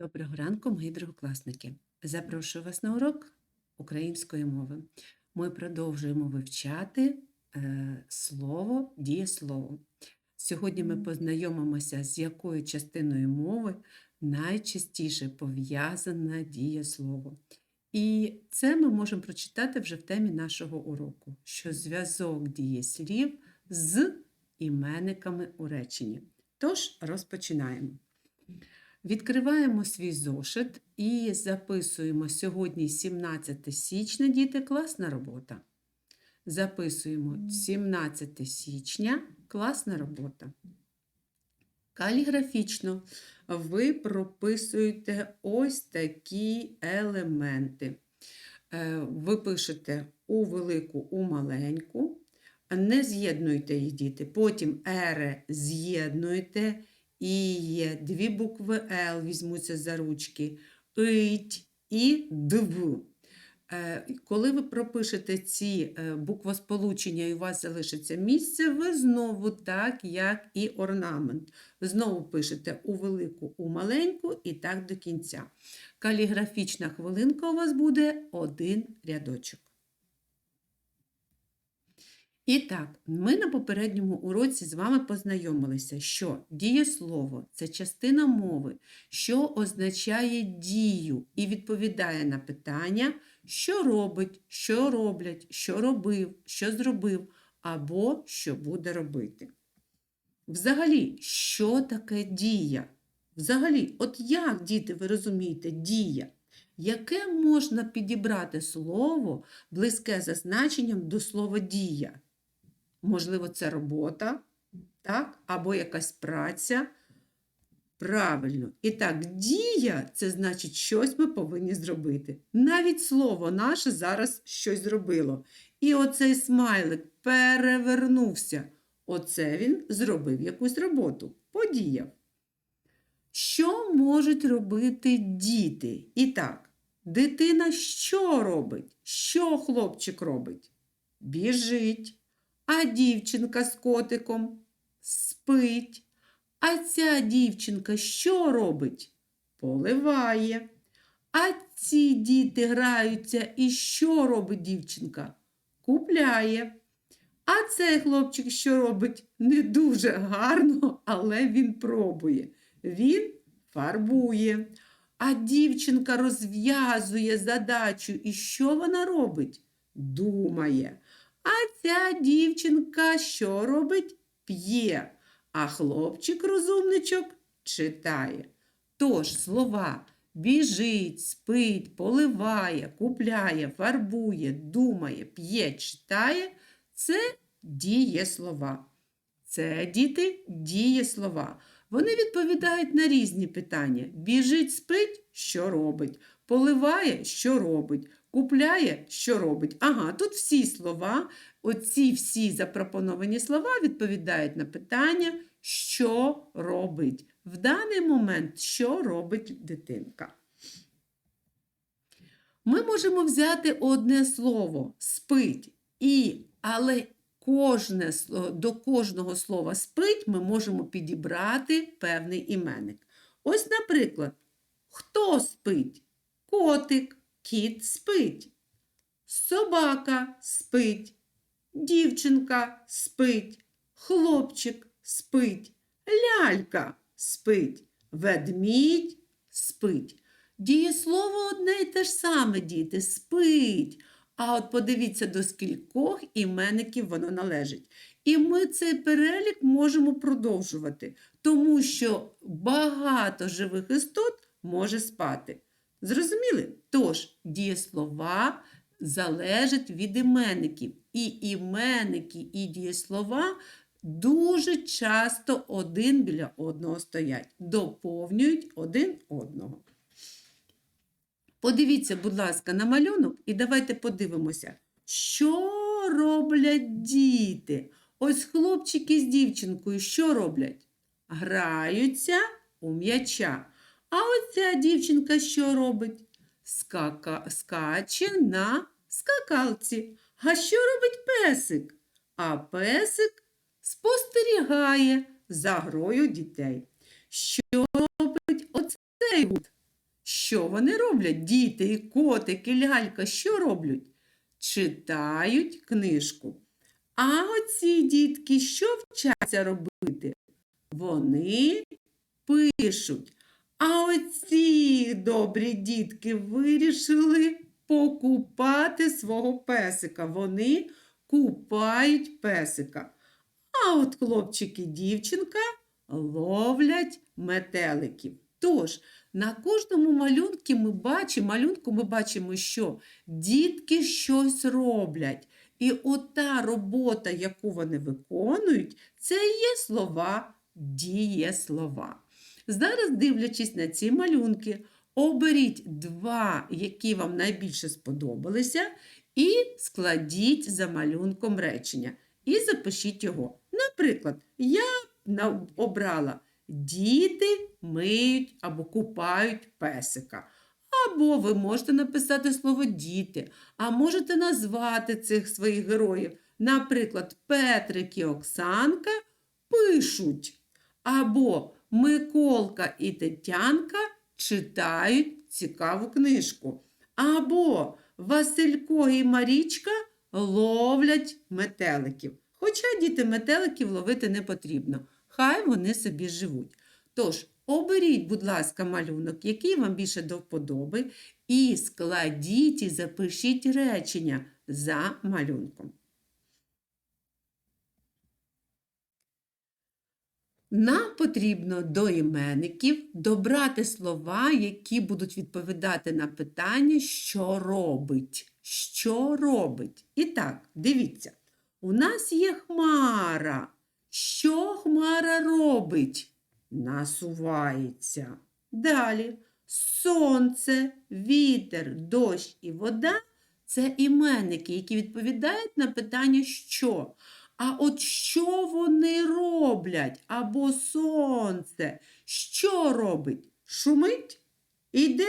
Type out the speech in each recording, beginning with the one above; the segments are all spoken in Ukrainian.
Доброго ранку, мої другокласники. Запрошую вас на урок української мови. Ми продовжуємо вивчати е, слово, дієслово. Сьогодні ми познайомимося, з якою частиною мови найчастіше пов'язане дієслово. І це ми можемо прочитати вже в темі нашого уроку, що зв'язок дієслів з іменниками у реченні. Тож розпочинаємо. Відкриваємо свій зошит і записуємо сьогодні 17 січня, діти, класна робота. Записуємо 17 січня, класна робота. Каліграфічно ви прописуєте ось такі елементи. Е, Ви пишете у велику, у маленьку, не з'єднуйте їх, діти. Потім ере з'єднуєте. І є дві букви Л візьмуться за ручки, ить і дв. Е, Коли ви пропишете ці е, буквосполучення і у вас залишиться місце, ви знову, так як і орнамент. Знову пишете у велику, у маленьку і так до кінця. Каліграфічна хвилинка у вас буде один рядочок. І так, ми на попередньому уроці з вами познайомилися, що дієслово це частина мови, що означає дію і відповідає на питання, що робить, що роблять, що робив, що зробив або що буде робити. Взагалі, що таке дія? Взагалі, от як, діти, ви розумієте, дія? Яке можна підібрати слово, близьке за значенням до слова дія? Можливо, це робота, так? або якась праця. Правильно. І так, дія це значить, щось ми повинні зробити. Навіть слово наше зараз щось зробило. І оцей смайлик перевернувся. Оце він зробив якусь роботу, подіяв. Що можуть робити діти? І так, дитина що робить? Що хлопчик робить? Біжить. А дівчинка з котиком спить. А ця дівчинка що робить? Поливає. А ці діти граються, і що робить дівчинка? Купляє. А цей хлопчик що робить? Не дуже гарно, але він пробує. Він фарбує. А дівчинка розв'язує задачу. І що вона робить? Думає. Ця дівчинка що робить? П'є, а хлопчик розумничок читає. Тож слова біжить, спить, поливає, купляє, фарбує, думає, п'є, читає це дієслова. Це діти дієслова. Вони відповідають на різні питання. Біжить, спить, що робить, поливає, що робить, купляє, що робить. Ага, тут всі слова, оці всі запропоновані слова відповідають на питання, що робить. В даний момент, що робить дитинка. Ми можемо взяти одне слово спить, і, але кожне, до кожного слова спить ми можемо підібрати певний іменник. Ось, наприклад, хто спить? Котик, кіт спить. Собака спить, дівчинка спить, хлопчик спить, лялька спить, ведмідь спить. Дієслово одне й те ж саме, діти, спить. А от подивіться, до скількох іменників воно належить. І ми цей перелік можемо продовжувати, тому що багато живих істот може спати. Зрозуміли? Тож, дієслова залежать від іменників. І іменники, і дієслова дуже часто один біля одного стоять, доповнюють один одного. Подивіться, будь ласка, на малюнок і давайте подивимося, що роблять діти. Ось хлопчики з дівчинкою що роблять? Граються у м'яча. А оця дівчинка що робить? Скака... Скаче на скакалці. А що робить песик? А песик спостерігає за грою дітей. Що робить оцей гуд? Що вони роблять? Діти, і котик, і лялька, що роблять? Читають книжку. А оці дітки що вчаться робити? Вони пишуть. А оці добрі дітки вирішили покупати свого песика. Вони купають песика. А от хлопчик і дівчинка ловлять метеликів. Тож, на кожному малюнку ми бачимо, малюнку ми бачимо, що дітки щось роблять. І ота робота, яку вони виконують, це є слова дієслова. Зараз, дивлячись на ці малюнки, оберіть два, які вам найбільше сподобалися, і складіть за малюнком речення. І запишіть його. Наприклад, я обрала діти миють або купають песика. Або ви можете написати слово діти, а можете назвати цих своїх героїв. Наприклад, Петрик і Оксанка пишуть. Або Миколка і Тетянка читають цікаву книжку. Або Василько і Марічка ловлять метеликів. Хоча діти метеликів ловити не потрібно. Хай вони собі живуть. Тож, оберіть, будь ласка, малюнок, який вам більше до вподоби, і складіть і запишіть речення за малюнком. Нам потрібно до іменників добрати слова, які будуть відповідати на питання, що робить. Що робить? І так, дивіться, у нас є хмара. Що хмара робить? Насувається. Далі сонце, вітер, дощ і вода це іменники, які відповідають на питання що. А от що вони роблять? Або сонце, що робить? Шумить? Іде?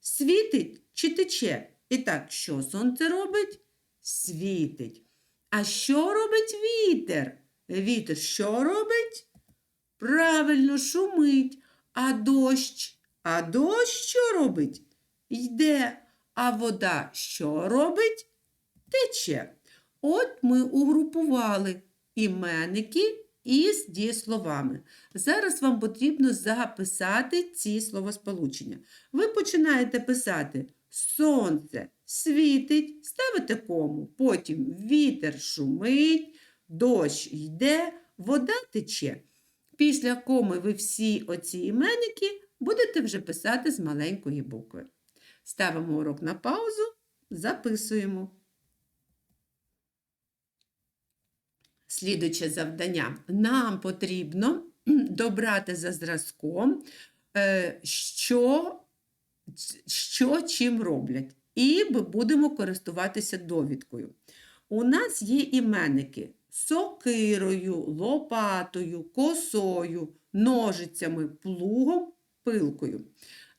Світить чи тече? І так, що сонце робить? Світить. А що робить вітер? Вітер що робить? Правильно шумить. А дощ? А дощ що робить? Йде. А вода що робить? Тече. От ми угрупували іменники із дієсловами. Зараз вам потрібно записати ці словосполучення. Ви починаєте писати сонце світить, ставите кому, потім вітер шумить, дощ йде, вода тече. Після коми ви всі оці іменники будете вже писати з маленької букви. Ставимо урок на паузу, записуємо. Слідуюче завдання. Нам потрібно добрати за зразком, е, що, що чим роблять. І ми будемо користуватися довідкою. У нас є іменники сокирою, лопатою, косою, ножицями, плугом, пилкою.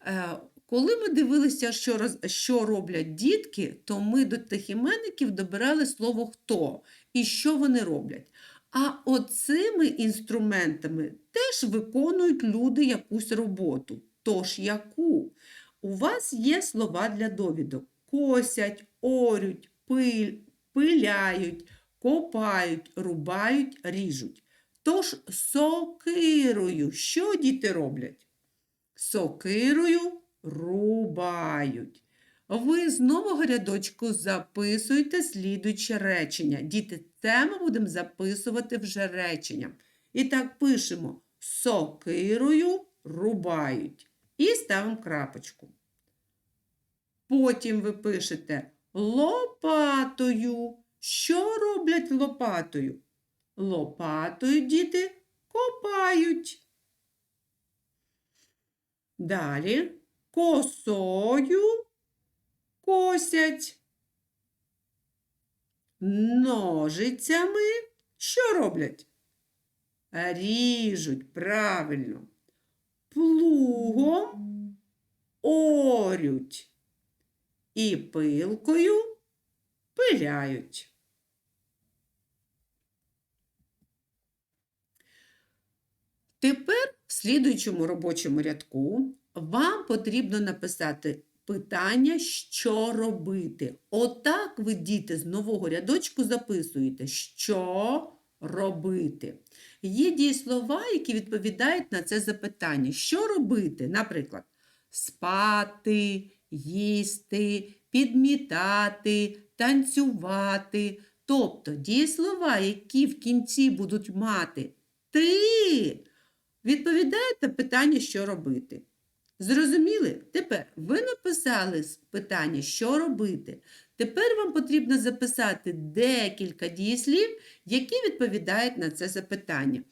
Е, Коли ми дивилися, що, роз, що роблять дітки, то ми до тих іменників добирали слово хто і що вони роблять. А оцими інструментами теж виконують люди якусь роботу. Тож яку? У вас є слова для довідок: косять, орють, пиль, пиляють, копають, рубають, ріжуть. Тож сокирою, що діти роблять? Сокирою рубають. Ви з нового рядочку записуйте слідуюче речення. Діти, це ми будемо записувати вже реченням. І так пишемо сокирою рубають. І ставимо крапочку. Потім ви пишете лопатою. Що роблять лопатою? Лопатою діти копають. Далі косою косять. Ножицями що роблять? Ріжуть правильно. Плугом орють і пилкою пиляють. Тепер В слідуючому робочому рядку вам потрібно написати питання, що робити. Отак ви, діти, з нового рядочку записуєте, що робити. Є дієслова, які відповідають на це запитання. Що робити? Наприклад, спати, їсти, підмітати, танцювати. Тобто дієслова, які в кінці будуть мати ти, відповідають на питання, що робити. Зрозуміли? Тепер ви написали питання, що робити. Тепер вам потрібно записати декілька дієслів, які відповідають на це запитання.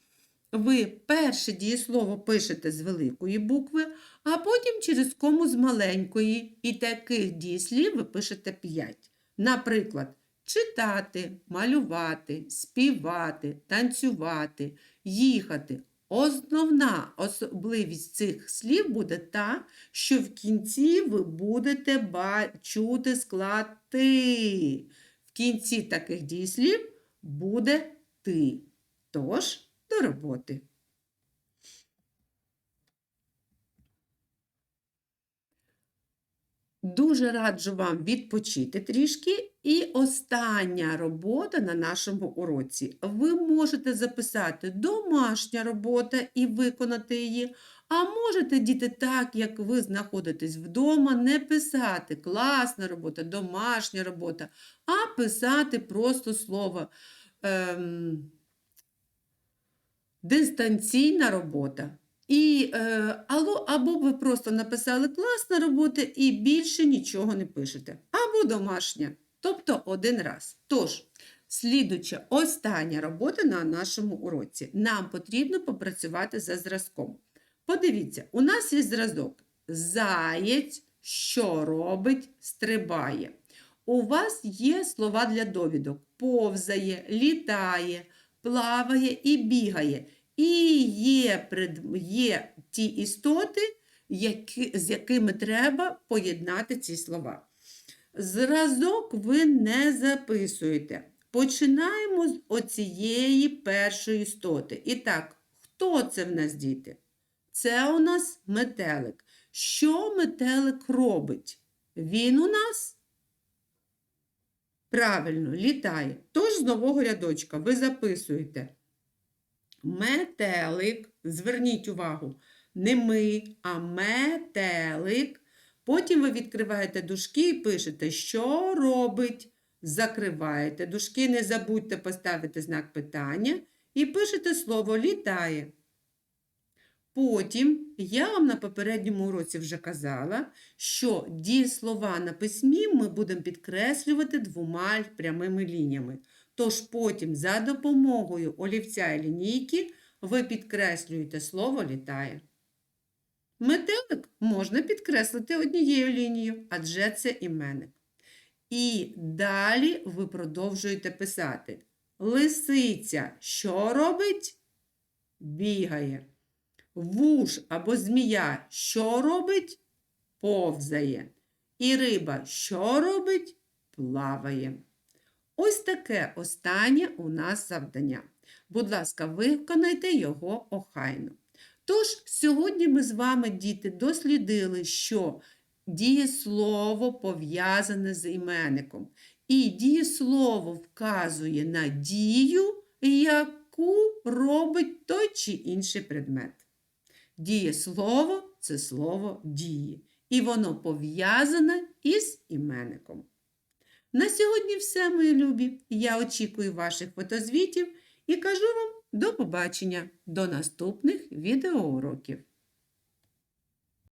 Ви перше дієслово пишете з великої букви, а потім через кому з маленької. І таких дієслів ви пишете 5. Наприклад, читати, малювати, співати, танцювати, їхати. Основна особливість цих слів буде та, що в кінці ви будете чути склад ти. В кінці таких дієслів буде ти. Тож, до роботи. Дуже раджу вам відпочити трішки. І остання робота на нашому уроці. Ви можете записати домашня робота і виконати її. А можете, діти, так, як ви знаходитесь вдома, не писати класна робота, домашня робота, а писати просто слово ем, дистанційна робота. І, е, або, ви просто написали класна робота і більше нічого не пишете. Або домашня. Тобто один раз. Тож, слідуча остання робота на нашому уроці. Нам потрібно попрацювати за зразком. Подивіться, у нас є зразок. Заєць, що робить, стрибає. У вас є слова для довідок: повзає, літає, плаває і бігає. І є, є ті істоти, які... з якими треба поєднати ці слова. Зразок ви не записуєте. Починаємо з оцієї першої істоти. І так, хто це в нас діти? Це у нас метелик. Що метелик робить? Він у нас правильно літає. Тож з нового рядочка ви записуєте метелик, зверніть увагу, не ми, а метелик. Потім ви відкриваєте дужки і пишете, що робить. Закриваєте дужки, не забудьте поставити знак питання і пишете слово літає. Потім я вам на попередньому уроці вже казала, що дієслова на письмі ми будемо підкреслювати двома прямими лініями. Тож потім за допомогою олівця і лінійки ви підкреслюєте слово літає. Метелик можна підкреслити однією лінією, адже це іменник. І далі ви продовжуєте писати. Лисиця що робить? Бігає. Вуж або змія що робить? Повзає. І риба що робить? Плаває. Ось таке останнє у нас завдання. Будь ласка, виконайте його охайно. Тож, сьогодні ми з вами, діти, дослідили, що дієслово пов'язане з іменником. І дієслово вказує на дію, яку робить той чи інший предмет. Дієслово це слово дії. І воно пов'язане із іменником. На сьогодні все, мої любі. Я очікую ваших фотозвітів і кажу вам до побачення, до наступних відеоуроків.